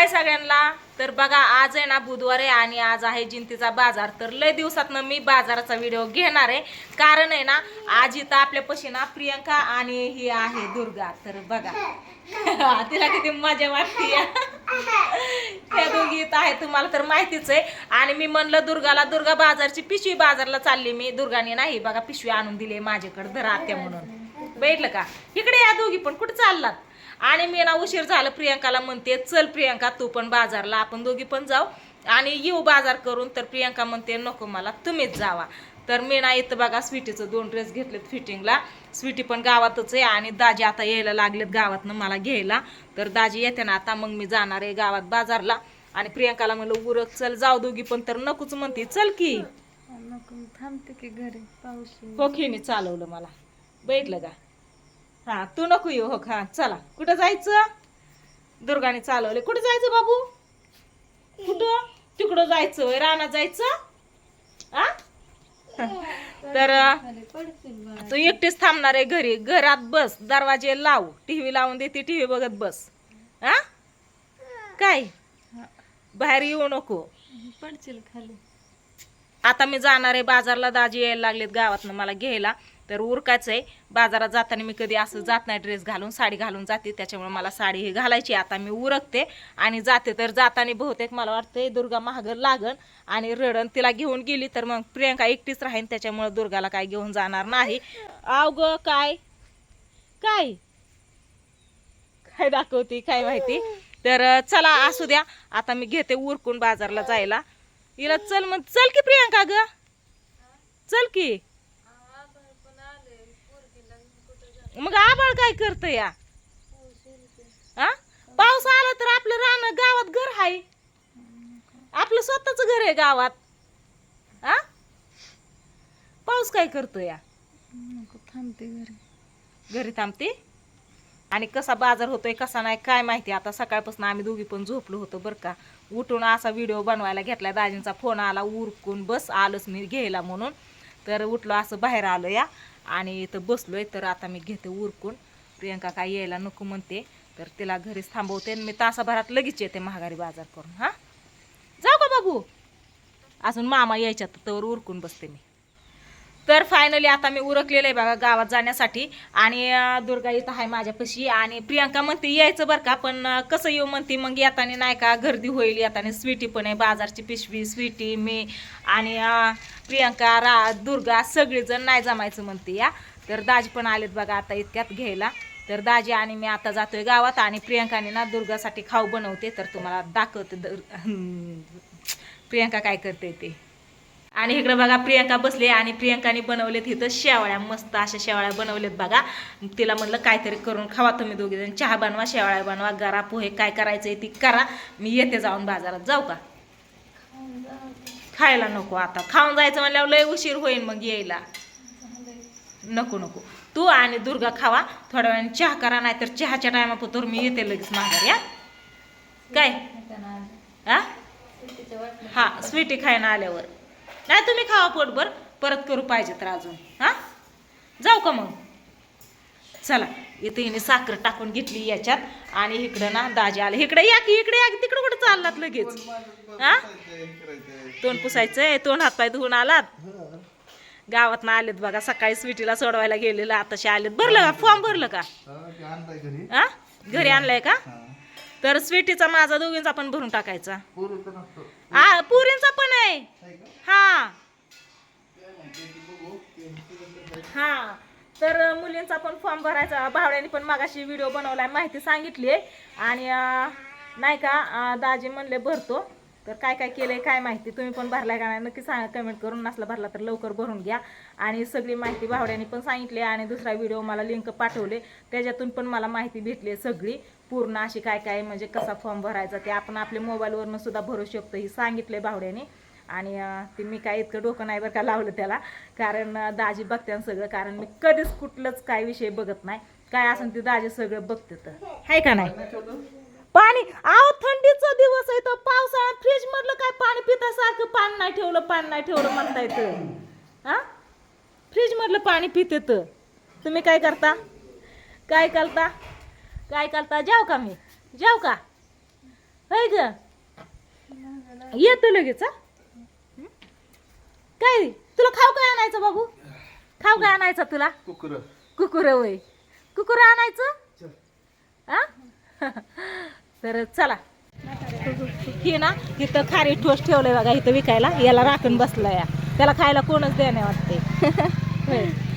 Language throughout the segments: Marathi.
हाय सगळ्यांना. तर बघा आज आहे ना बुधवार आहे आणि आज आहे जिंतीचा बाजार. तर लय दिवसातनं मी बाजाराचा व्हिडिओ घेणार आहे. कारण आहे ना आज इथं आपल्यापाशी ना प्रियंका आणि ही आहे दुर्गा. तर बघा. तिला किती मजा वाटते. त्या दोघी इथं आहे तुम्हाला तर माहितीच आहे. आणि मी म्हणलं दुर्गाला दुर्गा बाजारची पिशवी बाजारला चालली मी. दुर्गाने नाही बघा पिशवी आणून दिली माझ्याकडे धरा आत्या म्हणून. बैठलं का? इकडे या दोघी पण कुठे चाललात? आणि मी ना उशीर झालं प्रियंकाला म्हणते चल प्रियंका तू पण बाजारला आपण दोघी पण जाऊ. आणि येऊ बाजार करून तर प्रियंका म्हणते नको मला तुम्हीच जावा. तर मी ना इथं बघा स्वीटीचं दोन ड्रेस घेतलेत फिटिंगला स्वीटी पण गावातच आहे आणि दाजी आता यायला लागलेत गावातनं मला घ्यायला. तर दाजी येते ना आता मग मी जाणार आहे गावात बाजारला. आणि प्रियंकाला म्हणलं उरक चल जाऊ दोघी पण. तर नकोच म्हणते चल की. नको थांबते की घरी पाऊस येईल. कोखीने चालवलं मला. बैठलं का? हा तू नको येऊ हो हा चला. कुठं जायचं? दुर्गाने चालवले. कुठं जायचं बाबू? कुठं? तिकडं जायचं होय, रानात जायचं? आ? तर. तू एकटीच थांबणार आहे घरी. घरात बस. दरवाजे लाव. टीव्ही लावून देते टीव्ही बघत बस. हा काय? बाहेर येऊ नको. पडशील खाली. आता मी जाणार आहे बाजारला दाजी यायला लागलेत गावातनं मला घ्यायला. तर उरकायचं आहे. बाजारात जाताना मी कधी असं जात नाही ड्रेस घालून साडी घालून जाते. त्याच्यामुळे मला साडी ही घालायची आता मी उरकते आणि जाते. तर जाताना बहुतेक मला वाटतंय दुर्गा महागर लागन आणि रडण तिला घेऊन गेली तर मग प्रियंका एकटीच राहीन. त्याच्यामुळे दुर्गाला काय घेऊन जाणार नाही. अवग काय? काय? काय दाखवते? काय माहिती? तर चला असू द्या. आता मी घेते उरकून बाजारला जायला. हिला चल मग चल की प्रियंका ग. चल की. मग आबाळ काय करत या? हा? पाऊस आला तर आपलं रान गावात घर आहे आपलं स्वतःच घर आहे गावात. हा? पाऊस काय करतो या? थांबते घरी. घरी थांबते? आणि कसा बाजार होतोय कसा नाही काय माहिती. आता सकाळपासून आम्ही दोघी पण झोपलो होतो बरं का. उठून असा व्हिडिओ बनवायला घेतला दाजींचा फोन आला उरकून बस आलोच मी घ्यायला म्हणून. तर उठलो असं बाहेर आलो या. आणि इथं बसलो आहे तर आता मी घेते उरकून. प्रियंका काय यायला नको म्हणते तर तिला घरीच थांबवते आणि मी तासाभरात लगेच येते महागारी बाजार करून हां? जाऊ का बाबू? अजून मामा यायच्यात तर उरकून बसते मी. तर फायनली आता मी उरकलेलं आहे बघा गावात जाण्यासाठी. आणि दुर्गा इथं आहे माझ्यापाशी. आणि प्रियांका म्हणते यायचं बरं का पण कसं येऊ? म्हणते मग येताना नाही का गर्दी होईल येताना स्वीटी पण आहे बाजारची पिशवी स्वीटी मी आणि प्रियांका प्रियंका रा दुर्गा सगळेजण नाही जमायचं म्हणते या. तर दाजी पण आलेत बघा आता इतक्यात घ्यायला. तर दाजी आणि मी आता जातोय गावात आणि प्रियांकाने ना दुर्गासाठी खाऊ बनवते. तर तुम्हाला दाखवते दर- काय करते ते. आणि इकडे बघा प्रियंका बसली आणि प्रियंकाने बनवलेत इथं शेवाळ्या मस्त अशा शेवाळ्या बनवलेत बघा. तिला म्हणलं काहीतरी करून खावा तुम्ही दोघे जण. चहा बनवा शेवाळ्या बनवा गरा पोहे काय करायचंय ती करा. मी येते जाऊन बाजारात. जाऊ का? खायला नको आता. खाऊन जायचं म्हणल्यावर लय उशीर होईल मग यायला. नको नको. तू आणि दुर्गा खावा. थोड्या वेळाने चहा करा नाही तर चहाच्या टायमापुरतं मी येते लगेच माघार या काय? हा हा स्वीटी खायला आल्यावर. नाही तुम्ही खावा पोटभर. परत करू पाहिजे तर अजून. हा? जाऊ का मग? चला इथे हिने साखर टाकून घेतली याच्यात. आणि इकडं ना दाजी आले. इकडे या की इकडे या की. तिकडं कुठं चाललात लगेच? हा? तोंड पुसायचंय. तोंड हातपाय धुवून आलात? गावात ना आलेत बघा. सकाळी स्वीटीला सोडवायला गेलेलं. आताशी आलेत. भरलं का? फॉर्म भरलं का? हा? घरी आणलंय का? तर स्वीटीचा माझा दोघींचा पण भरून टाकायचा. हा पुरींचा पण आहे. हा. हा. तर मुलींचा पण फॉर्म भरायचा. भावड्याने पण मागाशी व्हिडिओ बनवलाय माहिती सांगितली आणि नाही का दाजी म्हणले भरतो. तर काय काय केलंय काय माहिती तुम्ही पण भरलाय का नाही नक्की सांगा कमेंट करून. नसला भरला तर लवकर भरून घ्या. आणि सगळी माहिती भावड्याने पण सांगितली आणि दुसरा व्हिडिओ मला लिंक पाठवले. त्याच्यातून पण मला माहिती भेटली सगळी. पूर्ण अशी काय काय म्हणजे कसा फॉर्म भरायचा ते आपण आपल्या मोबाईलवरनं सुद्धा भरू शकतो ही सांगितले भावड्याने. आणि ते मी काय इतकं डोकं नाही बरं का लावलं त्याला. कारण दाजी बघते सगळं. कारण मी कधीच कुठलंच काय विषय बघत नाही. काय असेल ते दाजी सगळं बघते तर आहे का नाही? पाणी आव थंडीचा दिवस आहे तर पावसाळ्यात फ्रीज मधलं काय पाणी पितासारखं पाणी नाही ठेवलं पाणी नाही ठेवलं म्हणता येतं हा? फ्रीज मधलं पाणी पिते तर. तुम्ही काय करता? काय करता? काय करता? जाऊ का मी? जाऊ का? होय ग? येतो लगेच? काय? तुला खाऊ काय आणायचं बाबू? खाऊ काय आणायचं तुला? कुकर. कुकुर वय कुकुर आणायचं? हा? तर चला. ही ना इथं खारी ठोस ठेवलंय बघा इथं विकायला. याला राखून बसलं या त्याला खायला कोणच देणे वाटते.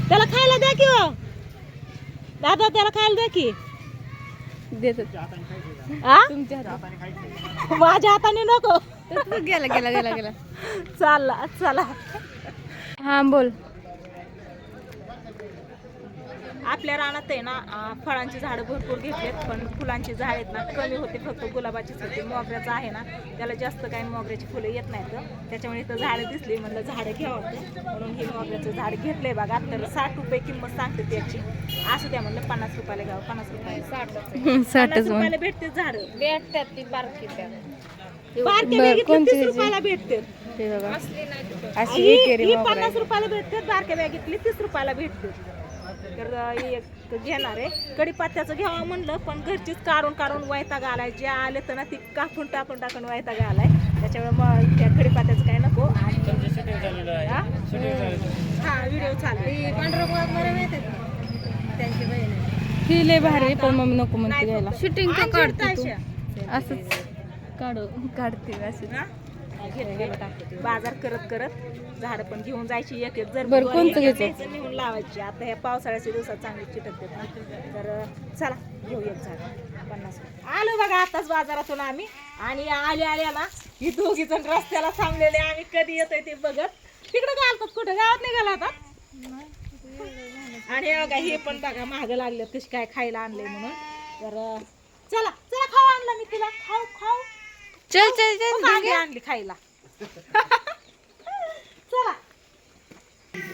त्याला खायला द्या की हो. दादा त्याला खायला द्या की. माझ्या हाताने नको. गेला गेला गेला गेला. चालला चला. हा बोल. आपल्या रानात आहे ना फळांची झाडं भरपूर घेतलेत पण फुलांची झाड आहेत ना कमी होते फक्त गुलाबाचीच होते. मोगऱ्याचं आहे ना त्याला जास्त काही मोगऱ्याची फुलं येत नाहीत. त्याच्यामुळे इथं झाडं दिसली म्हणलं झाडं घ्यावं वाटतं म्हणून हे मोगऱ्याचं झाड घेतलंय बघा. तर साठ रुपये किंमत सांगते त्याची. असं त्या म्हणलं पन्नास रुपयाला घ्यावं पन्नास रुपये. साठ साठच रुपयाला भेटते झाड. भेटतात ती बारकी? रुपयाला भेटते. अशी पन्नास रुपयाला भेटते बारक्या बॅगेतली तीस रुपयाला भेटते. तर एक घेणार आहे. कडीपत्त्याचं घ्यावं म्हणलं पण घरचीच काढून काढून वैताग आलाय. जे आले तर ना ती कापून टाकून टाकून वैताग आलाय. त्याच्यामुळे मग त्या कडीपत्त्याचं काय नको. आणि हा? हा व्हिडिओ चालू ती लय भारी आहे, पण मम्मी नको म्हणते घ्यायला शूटिंग काढते. असंच. काढू काढते असं हा? बाजार करत करत झाड पण घेऊन जायची. एक एक जर बरं, कोणतं घ्यायचं? नेऊन लावायची. आता ह्या पावसाळ्याच्या दिवसात चांगली चिटकतात ना तर चला घेऊ एक झाड. पन्नास रुपये. आलो बघा आताच बाजारातून आम्ही. आणि आले आल्या ना ही दोघी जण रस्त्याला थांबलेले. आम्ही कधी येतोय ते बघत. तिकडे घालतात कुठे? गावात निघाला होता आणि बघा हे पण बघा महाग लागले कशी काय खायला आणले म्हणून. तर चला चला खाऊ आणला मी तुला. खाऊ खाऊ. चल चल चल आणली खायला. चला.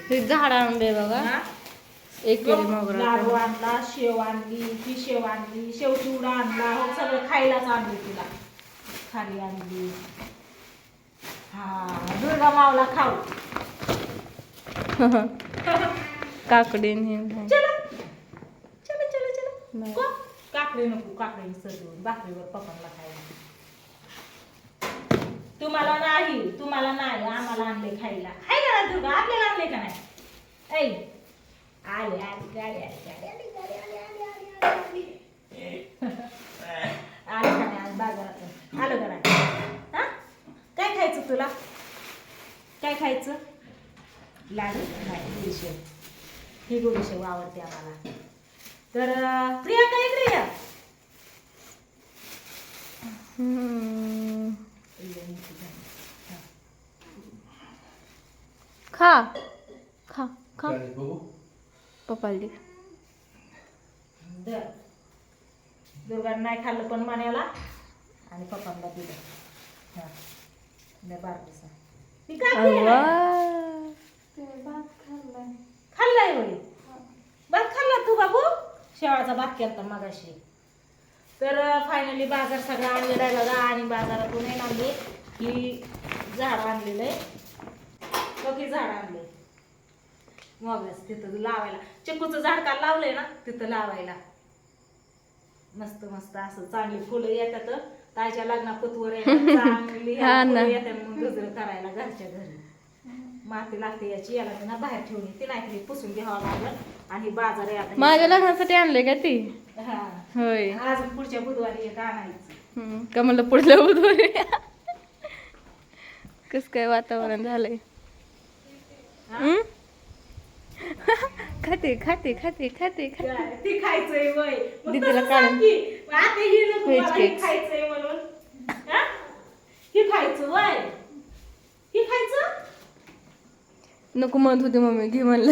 ते झाड आंबे बघा? एक केली मोगरा लाडू आणला शेव आणली ही शेव आणली शेव चिवडा आणला हो सगळं खायलाच आणले तिला. खाली आणली. हा दुर्गा मावला खाऊ. काकडी नाही. चला. चला चला चला. नाही. को? काकडी नको काकडी सजवून भाकरीवर पप्पांना खायला. तुम्हाला नाही तुम्हाला नाही आम्हाला आणले खायला आहे का ना दुर्गा आपल्याला आणले का नाही ऐ आले आले गाडी आली गाडी आली गाडी आली आली आली आली आली आले का नाही आज बाजारातून आलं का नाही हा काय खायचं तुला काय खायचं लाडू नाही गोडीशेव ही गोडीशेव आवडते आम्हाला तर प्रिया काय प्रिया या हम्म. खा. खा खा. बघू. पप्पाला दे. दर दुर्गाने नाही खाल्लं पण मान्याला आणि पप्पांना दिलं हा. लय बारडीचा. ती काय अव्वा. केलं? खाल्लाय. होय. भात खाल्ला तू बाबू? शेवाळाचा भात केलता मगाशी. तर फायनली बाजार सगळा आणलेला आहे बघा. आणि बाजारातून आहे ना मी ही झाड आणलेलं आहे. बघ ही झाड आणले मोगऱ्याचं तिथं लावायला. चिकूचं झाड का लावलंय ना तिथं लावायला. मस्त मस्त असं चांगली फुलं येतात ताईच्या लग्नापतवर चांगली हा ना. फुलं येतात मग गजरं करायला घरच्या घरी. माती लागते याची याला ना बाहेर ठेवली. ती नाही तरी पुसून घ्यावं लागलं. आणि बाजार आता माझ्या लग्नासाठी आणले का ती? हा. होय. अजून पुढच्या बुधवारी एक आणायचं. का म्हणलं पुढल्या बुधवारी? कस काय वातावरण झालंय? खाते खाते खाते खाते खाते. खायचंय वय. मग दीदीला काढून. मग आता ही नको. खायचंय म्हणून. हा? खायचं वय. ही खायचं? नको म्हणत होती मम्मी घे म्हणलं.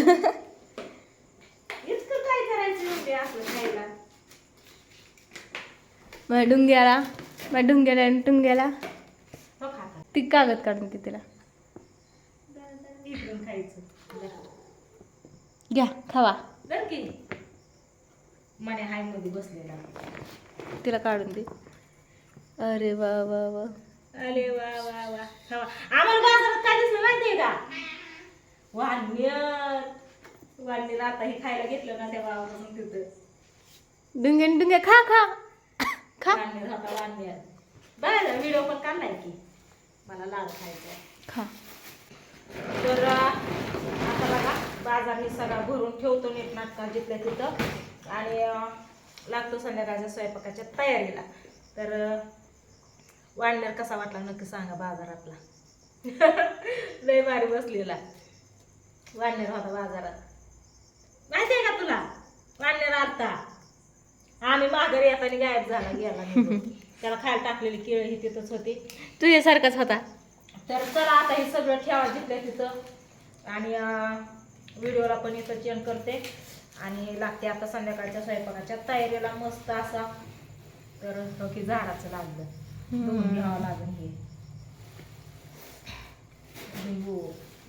इतकं काय करायचं म्हणजे असं खायला? माझ्या डुंग्याला माझ्या डुंग्याला खाता ती कागद काढून ती तिला. खायचं. घ्या खावा. जर की. मने हायमध्ये बसलेला. तिला काढून दे. अरे वा वा वा. अरे वा वा वा. खावा. आम्हाला बाजारात काय दिसलं माहितीये का? वान्य वान्य आता हे खायला घेतलं ना त्या गावावरून तिथं. डुंग्या आणि डुंग्या खा. खा. खा वान्य होता वान्य बाहेर व्हिडिओ पण काढलाय की. मला लाल खायचा. खा तर अं, आता बघा बाजार मी सगळा भरून ठेवतो नीट नाटका जिथल्या तिथं. आणि लागतो संध्याकाळच्या स्वयंपाकाच्या तयारीला. तर अं, वाढण्यार कसा वाटला नक्की सांगा बाजार आपला लय भारी बसलेला. वाढण्यार होता बाजारात. माहिती आहे का तुला? वाढण्यार आलता. आम्ही माघारी येताना गायब झाला गेला. त्याला खायला टाकलेली केळं ही तिथंच होती. तुझ्यासारखाच होता? तर चला आता हे सगळं ठेवा जिथल्या तिथं. आणि व्हिडिओला पण इथं चेंज करते. आणि लागते आता संध्याकाळच्या स्वयंपाकाच्या. तयारीला मस्त असा. तर की झाडाचं लागलं. धुवून घ्यावं लागेल हे. लिंबू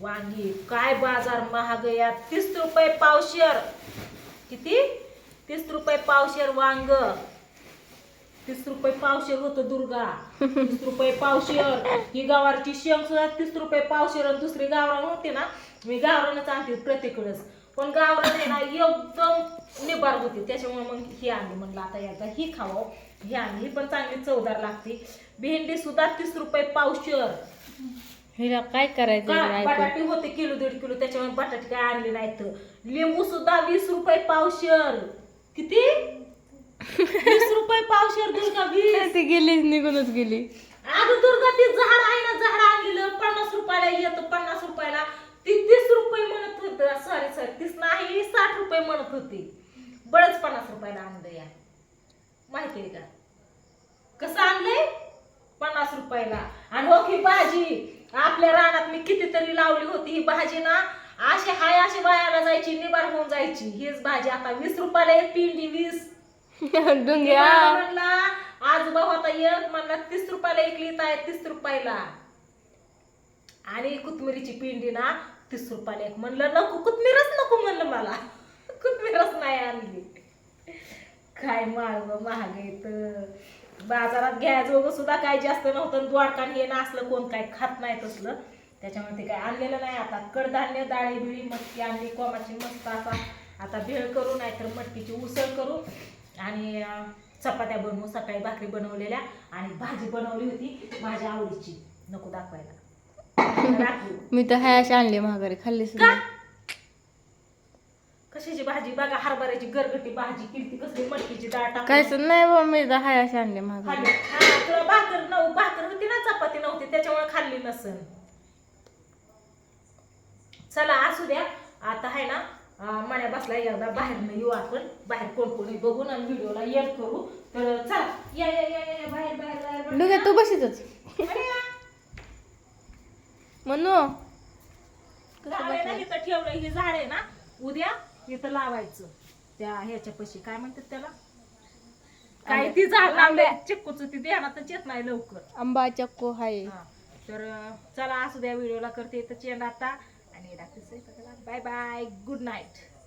वांगी काय बाजार महाग यात तीस रुपये पावशेर. किती? तीस रुपये पावशेर वांग. तीस रुपये पावशेर होतं दुर्गा. तीस रुपये पावशेर. ही गावाची शेंग सुद्धा तीस रुपये पावशेर आणि दुसरी गावरान होती ना. मी गावरानच आणते प्रत्येकडेच पण गावरान आहे ना एकदम निबार होती. त्याच्यामुळे मग ही आणली म्हणलं आता एकदा ही खावं ही आणली. ही पण चांगली चवदार लागते. भेंडी सुद्धा तीस रुपये पावशेर. हिला काय करायचं? हे ऐकून? बटाटे होते किलो दीड किलो. त्याच्यामुळे बटाटे काय आणले नाहीत. लिंबू सुद्धा वीस रुपये पावशेर. किती? वीस रुपये पावशेर दुर्गा वीस? ती गेलीच निघूनच गेली. अगं दुर्गा ती झाड आहे ना झाड आणलेलं. पन्नास रुपयाला येतं पन्नास रुपयाला. ती तीस रुपये म्हणत होत. सॉरी सॉरी तीस नाही साठ रुपये म्हणत होती. बळच पन्नास रुपयाला आणलं या. माहिती आहे का? कसं आणलंय? पन्नास रुपयाला. आणि हो ही भाजी आपल्या रानात मी कितीतरी लावली होती. ही भाजी ना अशी हाय अशी वायाला जायची निबार होऊन जायची. हीच भाजी आता वीस रुपयाला पिंडी वीस. म्हणला आजोबा होता एक म्हणला तीस रुपयाला एक लिहित आहे तीस रुपयाला. आणि कोथमिरीची पिंडी ना तीस रुपयाला एक म्हणलं नको कुतमीरच नको म्हणलं मला. कुतमीरच नाही आणली. काय माळव महाग येत बाजारात घ्यायजोगं सुद्धा काय जास्त नव्हतं आणि द्वारकान हे ना असलं कोण काय खात नाही तसलं. त्याच्यामुळे ते काय आणलेलं नाही. आता कडधान्य डाळी बिळी मटकी आणली कोमाची मस्त असा आता भेळ करू नाहीतर मटकीची उसळ करू. आणि चपात्या बनवू सकाळी भाकरी बनवलेल्या आणि भाजी बनवली होती माझ्या आवडीची. नको दाखवायला. राखू मी तर हाय अशी आणली महागारी खाल्ली सुद्धा कशाची भाजी? बघा हरभऱ्याची गरगटी भाजी किती कसली मटकीची डाळ टाकून काहीच नाही बा मी तर हाय अशी आणली महागारी खाल्ली. हा तुला भाकर नऊ भाकर होती ना चपाती नव्हती त्याच्यामुळे खाल्ली नसन. चला असू द्या. आता आहे ना अं, मण्या बसला एकदा बाहेर येऊ आपण. बाहेर कोण कोणी बघून आणि व्हिडिओला एड करू. तर चला या या या या, या बाहेर बाहेर बाहेर. तू बशीतच. या. म्हणू झाड आहे ना इथं ठेवलं हे झाड आहे ना? उद्या इथं लावायचं. त्या ह्याच्या पशी. काय म्हणतात त्याला? काय ती झाड लावलंय? चिक्कूच ती ध्यानातच येत नाही लवकर. आंबा चक्को हाय. हा. तर अं, चला असू द्या व्हिडिओला करते तर चेंड आता. आणि बाय बाय. Good night.